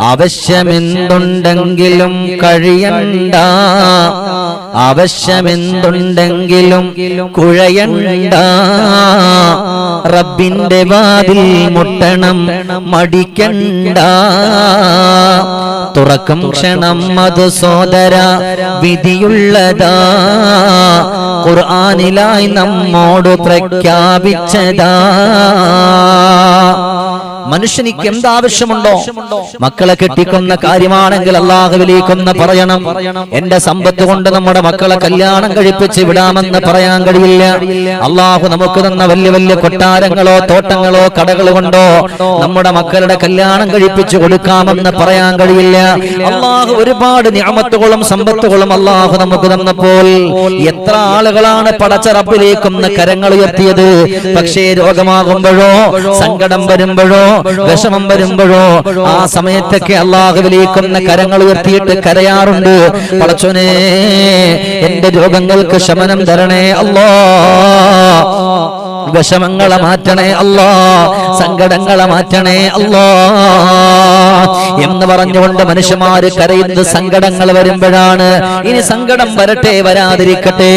ആവശ്യമെന്തുണ്ടെങ്കിലും കഴിയണ്ട. ആവശ്യമെന്തുണ്ടെങ്കിലും കുഴയണ്ട. റബ്ബിന്റെ വാതിൽ മുട്ടണം മടിക്കണ്ട. തുറക്കും ക്ഷണം അത് സോദര വിധിയുള്ളതാ. ഖുർആനിലായി നമ്മോട് പ്രഖ്യാപിച്ചതാ. മനുഷ്യനിക്ക് എന്താവശ്യമുണ്ടോ? മക്കളെ കെട്ടിക്കുന്ന കാര്യമാണെങ്കിൽ അള്ളാഹുവിലേക്കൊന്ന് പറയണം. എന്റെ സമ്പത്ത് കൊണ്ട് നമ്മുടെ മക്കളെ കല്യാണം കഴിപ്പിച്ച് വിടാമെന്ന് പറയാൻ കഴിയില്ല. അള്ളാഹു നമുക്ക് തന്ന വലിയ വലിയ കൊട്ടാരങ്ങളോ തോട്ടങ്ങളോ കടകൾ കൊണ്ടോ നമ്മുടെ മക്കളുടെ കല്യാണം കഴിപ്പിച്ച് കൊടുക്കാമെന്ന് പറയാൻ കഴിയില്ല. അള്ളാഹു ഒരുപാട് ഞാമത്തുകളും സമ്പത്തുകളും അള്ളാഹു നമുക്ക് തന്നപ്പോൾ എത്ര ആളുകളാണ് പടച്ച റബ്ബിലേക്കൊന്ന് കരങ്ങൾ ഉയർത്തിയത്? പക്ഷേ രോഗമാകുമ്പോഴോ സങ്കടം വരുമ്പോഴോ വിഷമം വരുമ്പോഴോ ആ സമയത്തൊക്കെ അള്ളാഹുവിലേക്കൊന്ന് കരങ്ങൾ ഉയർത്തിയിട്ട് കരയാറുണ്ട്. പടച്ചോനെ എന്റെ രോഗങ്ങൾക്ക് ശമനം തരണേ അല്ലോ വിഷമങ്ങളെ മാറ്റണേ അല്ലോ സങ്കടങ്ങളെ മാറ്റണേ അല്ലോ എന്ന് പറഞ്ഞുകൊണ്ട് മനുഷ്യന്മാര് കരയുന്നത് സങ്കടങ്ങൾ വരുമ്പോഴാണ്. ഇനി സങ്കടം വരട്ടെ വരാതിരിക്കട്ടെ.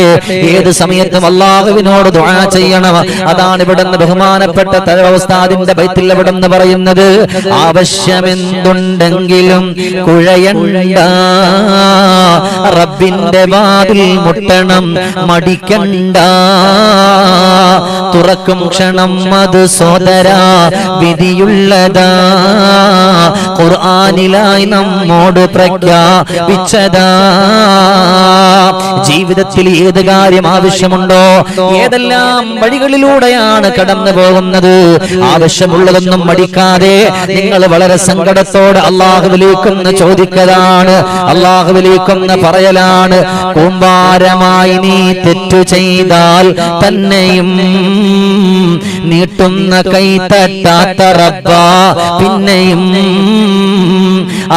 ഏത് സമയത്തും അള്ളാഹുവിനോട് ദുആ ചെയ്യണം. അതാണ് ഇവിടുന്ന് ബഹുമാനപ്പെട്ട തലവസ്ഥാദിന്റെ ബൈത്തിൽ ഇവിടുന്ന് പറയുന്നത്. ആവശ്യമെന്തുണ്ടെങ്കിലും കുഴയണ്ട. റബ്ബിന്റെ വാതിൽ മുട്ടണം മടിക്കണ്ട. തുറക്കും ക്ഷണം അത് സോദര വിധിയുള്ളതാ. ഖുർആനിലായി നമ്മോട് പ്രഖ്യാപിച്ചതാ. ജീവിതത്തിൽ ഏത് കാര്യം ആവശ്യമുണ്ടോ ഏതെല്ലാം വഴികളിലൂടെയാണ് കടന്നു പോകുന്നത്? ആവശ്യമുള്ളതൊന്നും മടിക്കാതെ നിങ്ങൾ വളരെ സങ്കടത്തോടെ അള്ളാഹുവിലേക്കൊന്ന് ചോദിക്കലാണ് അള്ളാഹുവിലേക്കൊന്ന് പറയലാണ് കൂമ്പാരമായി നീ തെറ്റു ചെയ്താൽ തന്നെയും നീട്ടുന്ന കൈ തട്ടാത്ത റബ്ബ പിന്നെയും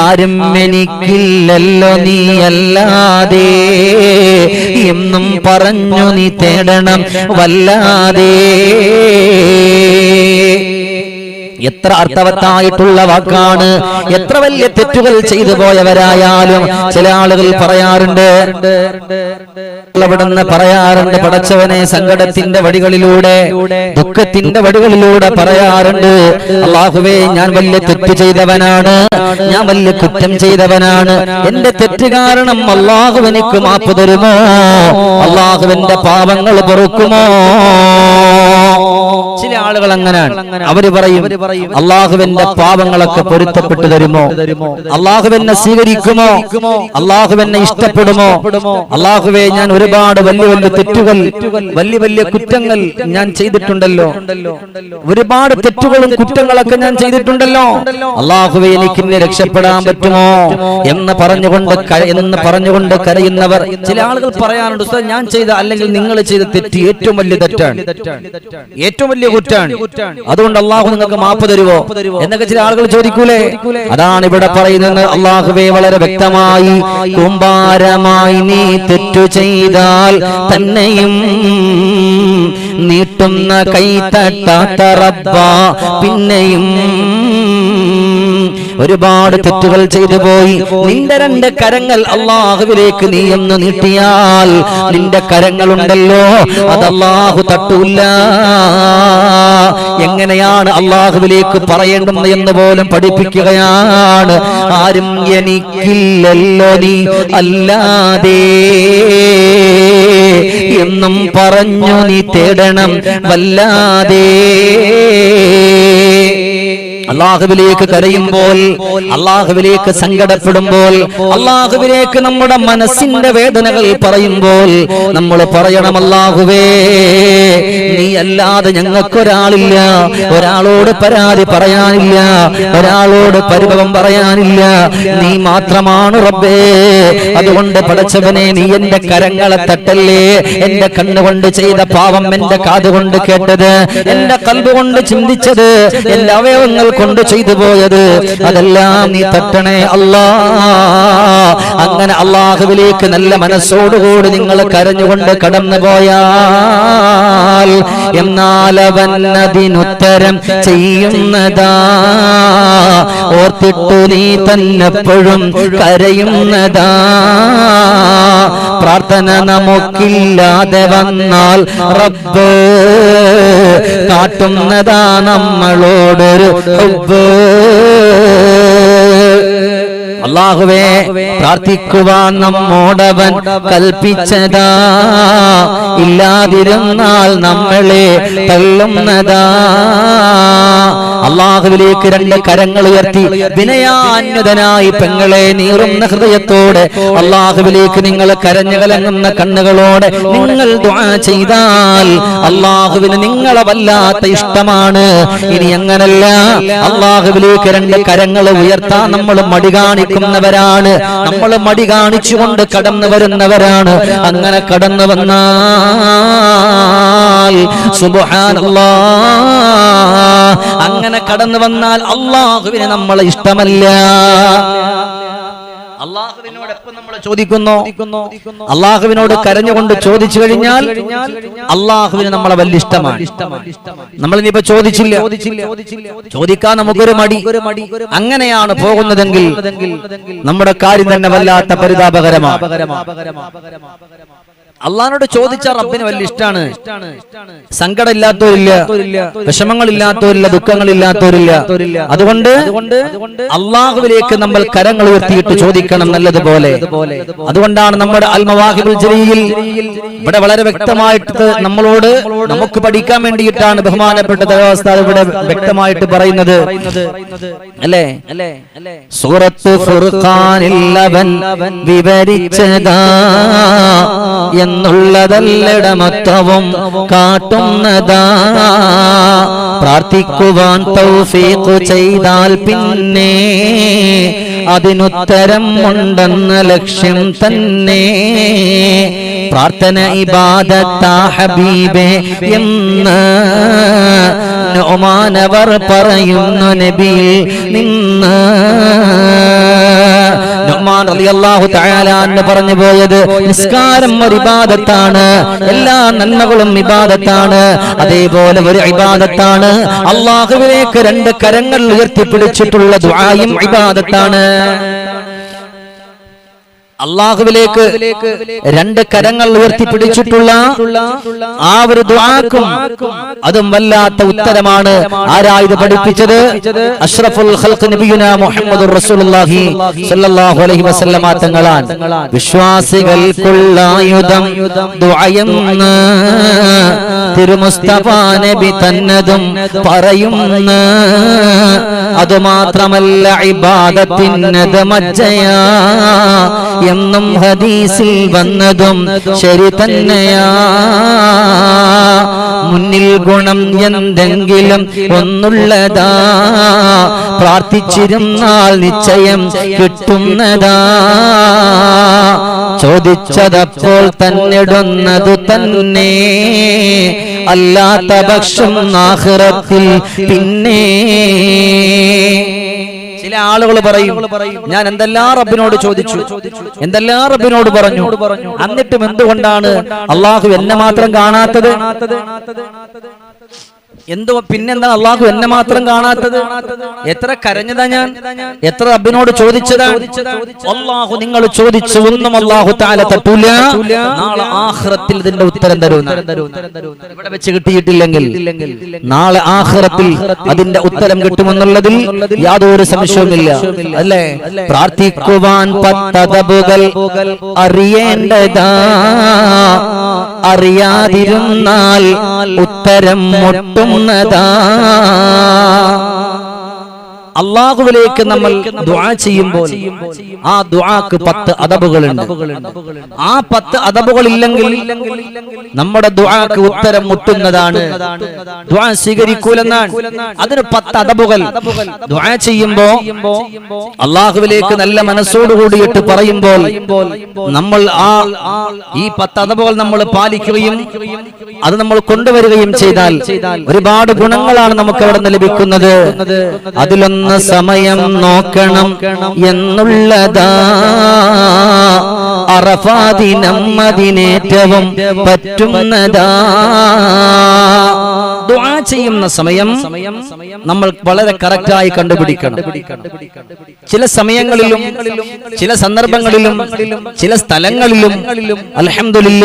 ആരും എനിക്കില്ലല്ലോ നീ അല്ലാതെ എന്നും പറഞ്ഞു നീ തേടണം വല്ലാതെ. എത്ര അർത്ഥവത്തായിട്ടുള്ള വാക്കാണ് എത്ര വലിയ തെറ്റുകൾ ചെയ്തു പോയവരായാലും ചില ആളുകൾ പറയാറുണ്ട്. അവിടുന്ന് പറയാറുണ്ട് പടച്ചവനെ സങ്കടത്തിന്റെ വടികളിലൂടെ ദുഃഖത്തിന്റെ വടികളിലൂടെ പറയാറുണ്ട്. അള്ളാഹുവേ ഞാൻ വലിയ തെറ്റ് ചെയ്തവനാണ് ഞാൻ വലിയ കുറ്റം ചെയ്തവനാണ്. എന്റെ തെറ്റ് കാരണം അള്ളാഹു എനിക്ക് മാപ്പ് തരുമോ? അള്ളാഹുവിന്റെ പാപങ്ങൾ പൊറുക്കുമോ? ചില ആളുകൾ അങ്ങനെയാണ്. അവർ പറയും അള്ളാഹുവിന്റെ പാപങ്ങളൊക്കെ പൊരുത്തപ്പെട്ടു തരുമോ? അള്ളാഹുവിനെ സ്വീകരിക്കുമോ? അള്ളാഹുവിനെ ഇഷ്ടപ്പെടുമോ? അള്ളാഹുവെ ഞാൻ ഒരുപാട് വലിയ വലിയ തെറ്റുകൾ വലിയ വലിയ കുറ്റങ്ങൾ ഞാൻ ചെയ്തിട്ടുണ്ടല്ലോ. ഒരുപാട് തെറ്റുകളും കുറ്റങ്ങളൊക്കെ ഞാൻ ചെയ്തിട്ടുണ്ടല്ലോ. അള്ളാഹുവെ എനിക്ക് ഇന്നെ രക്ഷപ്പെടാൻ പറ്റുമോ? എന്ന് പറഞ്ഞുകൊണ്ട് എന്ന് പറഞ്ഞുകൊണ്ട് കരയുന്നവർ ചില ആളുകൾ പറയാറുണ്ട് ഉസ്താദ് ഞാൻ ചെയ്ത അല്ലെങ്കിൽ നിങ്ങൾ ചെയ്ത തെറ്റ് ഏറ്റവും വലിയ തെറ്റാണ്. ഏറ്റവും വലിയ കുറ്റാണ്. അതുകൊണ്ട് അള്ളാഹു നിങ്ങൾക്ക് മാപ്പ് തരുവോ? എന്നൊക്കെ ചില ആളുകൾ ചോദിക്കൂലേ? അതാണ് ഇവിടെ പറയുന്നത് അള്ളാഹുവെ വളരെ വ്യക്തമായി കുമ്പാരമായി നീ തെറ്റു ചെയ്താൽ തന്നെയും നീട്ടുന്ന കൈ തട്ടാത്ത റബ്ബ പിന്നെയും ഒരുപാട് തെറ്റുകൾ ചെയ്തു പോയി. നിന്റെ രണ്ട് കരങ്ങൾ അള്ളാഹുവിലേക്ക് നീ എന്ന് നീട്ടിയാൽ നിന്റെ കരങ്ങളുണ്ടല്ലോ. അത് അള്ളാഹു തട്ടൂല്ല എങ്ങനെയാണ് അള്ളാഹുവിലേക്ക് പറയേണ്ടത് എന്ന് പോലും പഠിപ്പിക്കുകയാണ്. ആരും എനിക്കില്ലല്ലോ നീ. അല്ലാതെ എന്നും പറഞ്ഞു നീ തേടണം. വല്ലാതെ അള്ളാഹുവിലേക്ക് കരയുമ്പോൾ അള്ളാഹുവിലേക്ക് സങ്കടപ്പെടുമ്പോൾ അള്ളാഹുവിലേക്ക് നമ്മുടെ മനസ്സിന്റെ വേദനകൾ പറയുമ്പോൾ നമ്മൾ പറയണം അള്ളാഹുവേ നീ അല്ലാതെ ഞങ്ങൾക്കൊരാളില്ല. ഒരാളോട് പരാതി പറയാനില്ല. ഒരാളോട് പരിഭവം പറയാനില്ല. നീ മാത്രമാണ് റബ്ബേ. അതുകൊണ്ട് പടച്ചവനെ നീ എന്റെ കരങ്ങളെ തട്ടല്ലേ? എന്റെ കണ്ണുകൊണ്ട് ചെയ്ത പാവം എന്റെ കാതുകൊണ്ട് കേട്ടത് എന്റെ കൽബ് കൊണ്ട് ചിന്തിച്ചത് എന്റെ അവയവങ്ങൾ കൊണ്ട് ചെയ്തു പോയത്. അതെല്ലാം നീ തട്ടണേ അല്ലാ. അങ്ങനെ അള്ളാഹുവിലേക്ക് നല്ല മനസ്സോടുകൂടി നിങ്ങൾ കരഞ്ഞുകൊണ്ട് കടന്നു പോയാൽ എന്നാൽ ചെയ്യുന്നതാ. ഓർത്തിട്ടു നീ തന്നെപ്പോഴും കരയുന്നതാ. പ്രാർത്ഥന നമുക്കില്ലാതെ വന്നാൽ റബ്ബ് കാട്ടുന്നതാ നമ്മളോടൊരു ഹബ്ബ്. അള്ളാഹുവേ പ്രാർത്ഥിക്കുവാൻ നമ്മോടവൻ കൽപ്പിച്ചതാ. ഇല്ലാതിരുന്നാൽ നമ്മളെ തള്ളുന്നതാ. അള്ളാഹുവിലേക്ക് രണ്ട് കരങ്ങൾ ഉയർത്തി വിനയാന്യുതനായി പെങ്ങളെ നീറുന്ന ഹൃദയത്തോടെ അള്ളാഹുവിലേക്ക് നിങ്ങൾ കരഞ്ഞു കലങ്ങുന്ന കണ്ണുകളോടെ നിങ്ങൾ ചെയ്താൽ അള്ളാഹുവിന് നിങ്ങളെ വല്ലാത്ത ഇഷ്ടമാണ്. ഇനി അങ്ങനല്ല. അള്ളാഹുവിലേക്ക് രണ്ട് കരങ്ങൾ ഉയർത്താൻ നമ്മൾ മടി കാണിക്കുന്നവരാണ്. നമ്മൾ മടി കാണിച്ചുകൊണ്ട് കടന്നു വരുന്നവരാണ്. അങ്ങനെ കടന്നു വന്നാൽ സുബ്ഹാനല്ലാ അങ്ങനെ കടന്നു വന്നാൽ അള്ളാഹുവിനെ നമ്മളെ ഇഷ്ടമല്ല. അള്ളാഹുവിനോട് നമ്മൾ ചോദിക്കുന്നു? അള്ളാഹുവിനോട് കരഞ്ഞുകൊണ്ട് ചോദിച്ചു കഴിഞ്ഞാൽ അള്ളാഹുവിന് നമ്മളെ വലിയ ഇഷ്ടമാണ്. നമ്മൾ ഇനിയിപ്പോ ചോദിച്ചില്ല. ചോദിക്കാൻ നമുക്കൊരു മടി. അങ്ങനെയാണ് പോകുന്നതെങ്കിൽ നമ്മുടെ കാര്യം തന്നെ വല്ലാത്ത പരിതാപകരമാണ്. അള്ളഹാനോട് ചോദിച്ച റബ്ബിന് വലിയ ഇഷ്ടമാണ് സങ്കടമില്ലാത്തവരില്ല വിഷമങ്ങളില്ലാത്തവരില്ല ദുഃഖങ്ങളില്ലാത്തവരില്ല. അതുകൊണ്ട് അള്ളാഹുവിലേക്ക് നമ്മൾ കരങ്ങൾ ഉയർത്തിയിട്ട് ചോദിക്കണം നല്ലതുപോലെ. അതുകൊണ്ടാണ് നമ്മുടെ അൽമവാഹിബുൽ ജലീൽ ഇവിടെ വളരെ വ്യക്തമായിട്ട് നമ്മളോട് നമുക്ക് പഠിക്കാൻ വേണ്ടിയിട്ടാണ് ബഹുമാനപ്പെട്ട ദേവസ്ഥ ഇവിടെ വ്യക്തമായിട്ട് പറയുന്നത്. അല്ലേ? സൂറത്ത് ഫുർഖാനിൽ അവൻ വിവരിച്ചതാ എന്നുള്ളതല്ലടമത്വവും കാട്ടുന്നതാ. പ്രാർത്ഥിക്കുവാൻ തൗഫീഖു ചെയ്താൽ പിന്നെ അതിനുത്തരം ഉണ്ടെന്ന ലക്ഷ്യം തന്നെ. പ്രാർത്ഥന ഇബാദത്താ ഹബീബേ എന്ന് നോമാനവർ പറയുന്നു നബിയിൽ നിന്ന്. പറഞ്ഞു പോയത് നിസ്കാരം ഒരു ഇബാദത്താണ് എല്ലാ നന്മകളും ഇബാദത്താണ് അതേപോലെ ഒരു ഇബാദത്താണ്. അള്ളാഹുവിലേക്ക് രണ്ട് കരങ്ങൾ ഉയർത്തിപ്പിടിച്ചിട്ടുള്ള ദുആയും ഇബാദത്താണ്. അള്ളാഹുവിലേക്ക് രണ്ട് കരങ്ങൾ ഉയർത്തിപ്പിടിച്ചിട്ടുള്ള ആ ഒരു ദുആക്കും അതും വല്ലാത്ത ഉത്തരമാണ്. ആരായത് പഠിപ്പിച്ചത്? അഷ്റഫുൽ ഖൽഖ് നബിയുന മുഹമ്മദുർ റസൂലുള്ളാഹി സ്വല്ലല്ലാഹു അലൈഹി വസല്ലമ തങ്ങളാൻ വിശ്വാസികൾക്കുള്ള ആയുധം ദുആയെന്ന് തിരുമുസ്തഫ നബി തന്നതും പറയുന്ന. അതുമാത്രമല്ല ഇബാദത്തിനത് മജ്ജയാ എന്നും ഹദീസിൽ വന്നതും ശരി തന്നെയാ. മുന്നിൽ ഗുണം എന്തെങ്കിലും ഒന്നുള്ളതാ. പ്രാർത്ഥിച്ചിരുന്നാൽ നിശ്ചയം കിട്ടുന്നതാ. ചോദിച്ചതപ്പോൾ തന്നിടുന്നതു തന്നെ. അല്ലാത്ത പക്ഷം ആഖിറത്തിൽ പിന്നെ ചില ആളുകൾ പറയും ഞാൻ എന്തെല്ലാം റബ്ബിനോട് ചോദിച്ചു? എന്തെല്ലാം റബ്ബിനോട് പറഞ്ഞു? എന്നിട്ടും എന്തുകൊണ്ടാണ് അള്ളാഹു എന്നെ മാത്രം കാണാത്തത്? എന്തോ പിന്നെന്താ അള്ളാഹു എന്നെ മാത്രം കാണാത്തത്? എത്ര കരഞ്ഞതാ ഞാൻ? എത്ര റബ്ബിനോട് ചോദിച്ചതാ? അള്ളാഹു നിങ്ങൾ ചോദിച്ചു ഒന്നും അള്ളാഹു താല നാളെ ആഹ്റത്തിൽ ഇതിന്റെ ഉത്തരം തരും ഇവിടെ വെച്ച് കിട്ടിയിട്ടില്ലെങ്കിൽ നാളെ ആഹ്റത്തിൽ അതിന്റെ ഉത്തരം കിട്ടുമെന്നുള്ളതിൽ യാതൊരു സംശയവുമില്ല. അല്ലേ? പ്രാർത്ഥിക്കുവാൻ പത്തതബുകൾ അറിയേണ്ടതാ. അറിയാതിരുന്നാൽ ഉത്തരം മുട്ടുന്നതാ. അള്ളാഹുവിലേക്ക് നമ്മൾ ദുആ ചെയ്യുമ്പോൾ ആ ദുആക്ക് പത്ത് അദബുകളുണ്ട്. ആ പത്ത് അദബുകൾ ഇല്ലെങ്കിൽ നമ്മുടെ ദുആക്ക് ഉത്തരം മുട്ടുന്നതാണ്. ദുആ സ്വീകരിക്കൂലെന്നാണ്. അതിന് പത്ത് അദബുകൾ. ദുആ ചെയ്യുമ്പോ അള്ളാഹുവിലേക്ക് നല്ല മനസ്സോട് കൂടിയിട്ട് പറയുമ്പോൾ നമ്മൾ ആ ഈ പത്ത് അദബുകൾ നമ്മൾ പാലിക്കുകയും അത് നമ്മൾ കൊണ്ടുവരികയും ചെയ്താൽ ഒരുപാട് ഗുണങ്ങളാണ് നമുക്ക് അവിടെ നിന്ന് ലഭിക്കുന്നത്. അതിലൊന്ന് അതിലൊന്ന് സമയം നോക്കണം എന്നുള്ളതാ. അറഫാദിനം അതിനേറ്റവും പറ്റുന്നതാ. ചെയ്യുന്ന സമയം നമ്മൾ വളരെ കറക്റ്റായി കണ്ടുപിടിക്കണം. ചില സമയങ്ങളിലും ചില സന്ദർഭങ്ങളിലും ചില സ്ഥലങ്ങളിലും അലഹമില്ല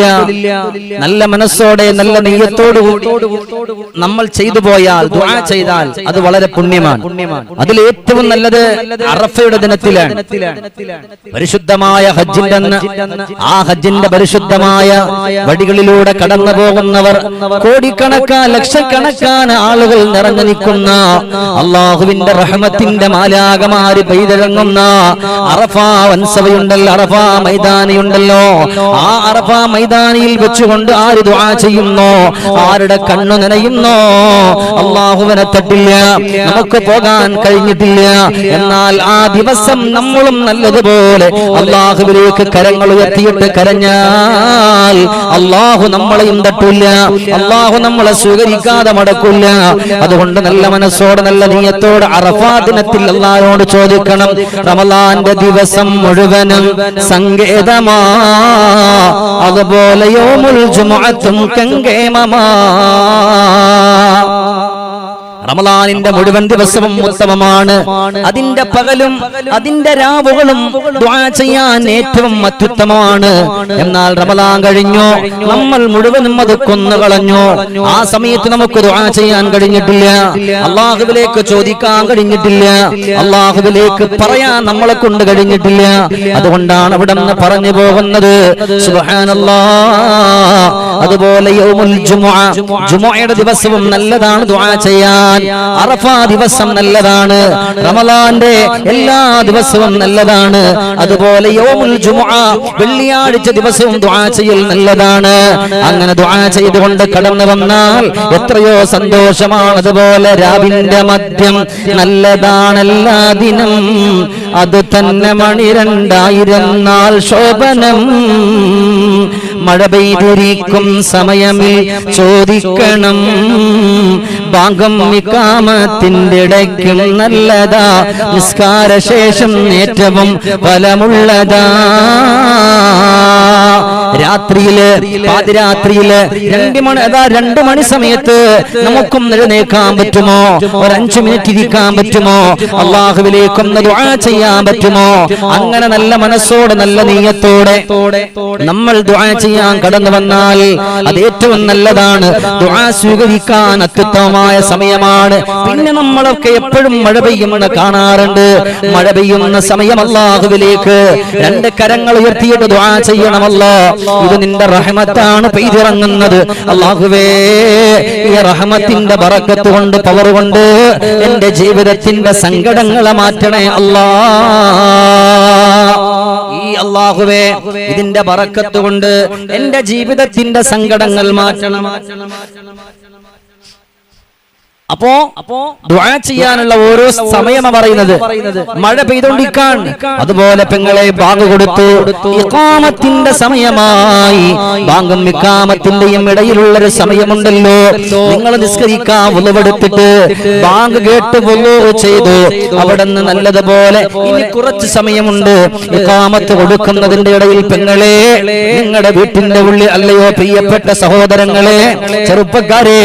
നല്ല മനസ്സോടെ നല്ല നെയ്യത്തോടു നമ്മൾ ചെയ്തു പോയാൽ ദുആ ചെയ്താൽ അത് വളരെ പുണ്യമാണ്. അതിൽ ഏറ്റവും നല്ലത് അറഫയുടെ ദിനത്തിലാണ്. പരിശുദ്ധമായ ഹജ്ജിന്റെ ആ ഹജ്ജിന്റെ പരിശുദ്ധമായ വടികളിലൂടെ കടന്നു പോകുന്നവർ കോടിക്കണക്കാൻ ലക്ഷക്കണക്കാണ് ആളുകൾ നിറഞ്ഞു നിൽക്കുന്ന അള്ളാഹുവിന്റെ റഹ്മത്തിന്റെ മാലാകമാര് പെയ്തിറങ്ങുന്ന അറഫ വൻസവയുണ്ടല്ലോ അറഫ മൈതാനിയുണ്ടല്ലോ. ആ അറഫ മൈതാനിയിൽ വെച്ചുകൊണ്ട് ആര് ദുആ ചെയ്യുന്നോ? ആരുടെ കണ്ണു നനയുന്നോ? അള്ളാഹുവിനെ തട്ടില്ല. നമുക്ക് പോകാൻ കഴിഞ്ഞിട്ടില്ല. എന്നാൽ ആ ദിവസം നമ്മളും നല്ലതുപോലെ അള്ളാഹുവിലേക്ക് കരങ്ങൾ ഉയർത്തിയിട്ട് കരഞ്ഞാൽ അള്ളാഹു നമ്മളെയും തട്ടില്ല. അള്ളാഹു നമ്മളെ സ്വീകരിക്കാതെ മടക്കില്ല അതുകൊണ്ട് നല്ല മനസ്സോടെ നല്ല നീയത്തോട് അറഫാ ദിനത്തിൽ ചോദിക്കണം. റമലാന്റെ ദിവസം മുഴുവനും സങ്കേതമാ. അതുപോലെ യോമുൽ ജുമുഅത്തും കങ്കേമമാ റമലാനിന്റെ മുഴുവൻ ദിവസവും ഉത്തമമാണ്. അതിന്റെ പകലും അതിന്റെ രാവുകളും ചെയ്യാൻ ഏറ്റവും അത്യുത്തമമാണ്. എന്നാൽ റമലാൻ കഴിഞ്ഞു. നമ്മൾ മുഴുവനും അത് കൊന്നു കളഞ്ഞു. ആ സമയത്ത് നമുക്ക് ദുആ ചെയ്യാൻ കഴിഞ്ഞിട്ടില്ല. അള്ളാഹുവിലേക്ക് ചോദിക്കാൻ കഴിഞ്ഞിട്ടില്ല. അള്ളാഹുവിലേക്ക് പറയാൻ നമ്മളെ കൊണ്ട് കഴിഞ്ഞിട്ടില്ല. അതുകൊണ്ടാണ് അവിടെ നിന്ന് പറഞ്ഞു പോകുന്നത്. സുബ്ഹാനല്ലാ. അതുപോലെ യൗമുൽ ജുമുഅ. ജുമുഅയുടെ ദിവസവും നല്ലതാണ് ദുആ ചെയ്യാൻ. അറഫ ദിവസം നല്ലതാണ്. റമലാന്റെ എല്ലാ ദിവസവും നല്ലതാണ്. അതുപോലെ യോമുൽ ജുമുഅ വെള്ളിയാഴ്ച ദിവസവും ദുആ ചെയ്യൽ നല്ലതാണ്. അങ്ങനെ ദുആ ചെയ്തുകൊണ്ട് കടന്നു വന്നാൽ എത്രയോ സന്തോഷമാണ്. അതുപോലെ രാവിന്റെ മദ്യം നല്ലതാണ് എല്ലാ ദിനം. അത് തന്നെ മണി രണ്ടായിരം ശോഭനം. മഴ പെയ്തിരിക്കും സമയമിൽ ചോദിക്കണം. ഭാഗം വിക്കാമത്തിന്റെ ഇടയ്ക്കും നല്ലതാ. നിസ്കാരശേഷം ഏറ്റവും ഫലമുള്ളതാ. രാത്രിയിൽ പാതിരാത്രിയിൽ രണ്ട് മണി അതാ രണ്ടു മണി സമയത്ത് നമുക്കും നിലനിൽക്കാൻ പറ്റുമോ? ഒരു അഞ്ചു മിനിറ്റ് ഇരിക്കാൻ പറ്റുമോ? അള്ളാഹുവിലേക്കും ചെയ്യാൻ പറ്റുമോ? അങ്ങനെ നല്ല മനസ്സോടെ നല്ല നീയത്തോടെ നമ്മൾ ദുആ ചെയ്യാൻ കടന്നു വന്നാൽ അത് ഏറ്റവും നല്ലതാണ്. ദുആ സ്വീകരിക്കാൻ അത്യുത്തമമായ സമയമാണ്. പിന്നെ നമ്മളൊക്കെ എപ്പോഴും മഴ പെയ്യുമെന്ന് കാണാറുണ്ട്. മഴ പെയ്യുന്ന സമയം അള്ളാഹുവിലേക്ക് രണ്ട് കരങ്ങൾ ഉയർത്തിയിട്ട് ദുആ ചെയ്യണമല്ലോ. ഇത് നിന്റെ റഹ്മത്താണ് പെയ്തിറങ്ങുന്നത്. അള്ളാഹുവേ ഈ റഹ്മത്തിന്റെ ബറക്കത്ത് കൊണ്ട് പവർ കൊണ്ട് എന്റെ ജീവിതത്തിന്റെ സങ്കടങ്ങളെ മാറ്റണേ അല്ലാ ഈ അള്ളാഹുവേ ഇതിന്റെ ബറക്കത്ത് കൊണ്ട് എന്റെ ജീവിതത്തിന്റെ സങ്കടങ്ങൾ മാറ്റണം. അപ്പോ അപ്പോ ദുആ ചെയ്യാനുള്ള ഓരോ സമയം പറയുന്നത് മഴ പെയ്തോണ്ടിക്കാൻ അതുപോലെ പെങ്ങളെ ബാങ്ക് കൊടുത്തു. ഇഖാമത്തിന്റെ സമയമായി. ബാങ്കും ഇക്കാമത്തിന്റെയും ഇടയിലുള്ള ഒരു സമയമുണ്ടല്ലോ. നിങ്ങൾ നിസ്കരിക്കാൻ ഉളവെടുത്തിട്ട് ബാങ്ക് കേട്ട് വുളു ചെയ്തു. അവിടെ നിന്ന് നല്ലതുപോലെ ഇനി കുറച്ച് സമയമുണ്ട്. ഇഖാമത്ത് കൊടുക്കുന്നതിന്റെ ഇടയിൽ പെങ്ങളെ നിങ്ങളുടെ വീട്ടിന്റെ ഉള്ളിൽ അല്ലയോ പ്രിയപ്പെട്ട സഹോദരങ്ങളെ ചെറുപ്പക്കാരെ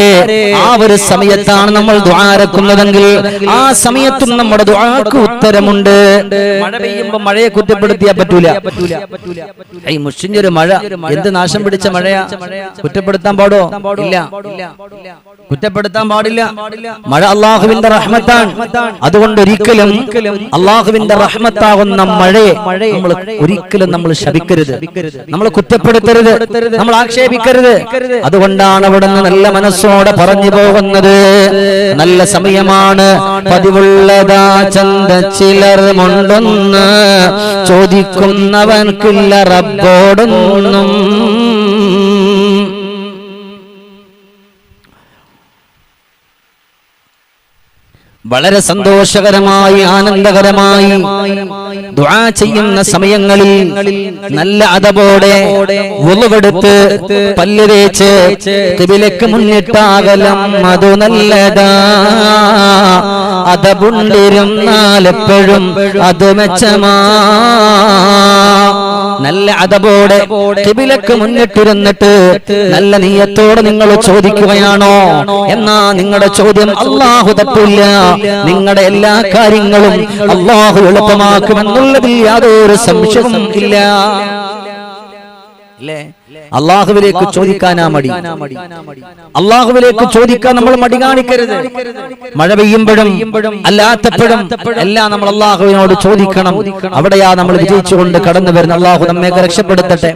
ആ ഒരു സമയത്താണ് നമ്മൾ ദ്വാരക്കുന്നതെങ്കിൽ ആ സമയത്തും നമ്മുടെ ദ്വാക്ക് ഉത്തരമുണ്ട്. മഴ പെയ്യുമ്പോ മഴയെ കുറ്റപ്പെടുത്തിയാ പറ്റൂല. ഈ മുഷിഞ്ഞൊരു മഴ. എന്ത് നാശം പിടിച്ച മഴയാ? കുറ്റപ്പെടുത്താൻ പാടോ? ഇല്ല. കുറ്റപ്പെടുത്താൻ പാടില്ല. മഴ അള്ളാഹുവിന്റെ റഹ്മത്താണ്. അതുകൊണ്ട് ഒരിക്കലും അള്ളാഹുവിന്റെ റഹ്മത്താകുന്ന മഴയെ നമ്മൾ ഒരിക്കലും നമ്മൾ ശപിക്കരുത്. നമ്മൾ കുറ്റപ്പെടുത്തരുത്. നമ്മൾ ആക്ഷേപിക്കരുത്. അതുകൊണ്ടാണ് അവിടെ നിന്ന് നല്ല മനസ്സോടെ പറഞ്ഞു പോകുന്നത്. നല്ല സമയമാണ്. പതിവുള്ളതാ ചന്ത ചിലർ മുണ്ടൊന്ന് ചോദിക്കുന്നവൻക്കില്ല റബ്ബോടൊന്നും. വളരെ സന്തോഷകരമായി ആനന്ദകരമായി ദുആ ചെയ്യുന്ന സമയങ്ങളിൽ നല്ല അതപോടെ ഉളവെടുത്ത് പല്ല് തേച്ച് കിബിലക്ക് മുന്നിട്ടാകലം അതു നല്ലതാ. അതപുണ്ടിരുന്നാലെപ്പോഴും അത് മെച്ചമാ. നല്ല അതബോടെ കിബിലക്ക് മുന്നിട്ടിരുന്നിട്ട് നല്ല നീയത്തോടെ നിങ്ങൾ ചോദിക്കുകയാണോ? എന്നാ നിങ്ങളുടെ ചോദ്യം അള്ളാഹു തപ്പില്ല. നിങ്ങളുടെ എല്ലാ കാര്യങ്ങളും അള്ളാഹു എളുപ്പമാക്കുമെന്നുള്ളതിൽ യാതൊരു സംശയവും ഇല്ല. അള്ളാഹുവിലേക്ക് ചോദിക്കാനാ മടി അള്ളാഹുവിലേക്ക് ചോദിക്കാൻ നമ്മൾ മടി കാണിക്കരുത് മഴ പെയ്യുമ്പോഴും അല്ലാത്തപ്പോഴും എല്ലാം നമ്മൾ അള്ളാഹുവിനോട് ചോദിക്കണം. അവിടെയാ നമ്മൾ വിജയിച്ചുകൊണ്ട് കടന്നു വരുന്ന അള്ളാഹു നമ്മയൊക്കെ രക്ഷപ്പെടുത്തട്ടെ.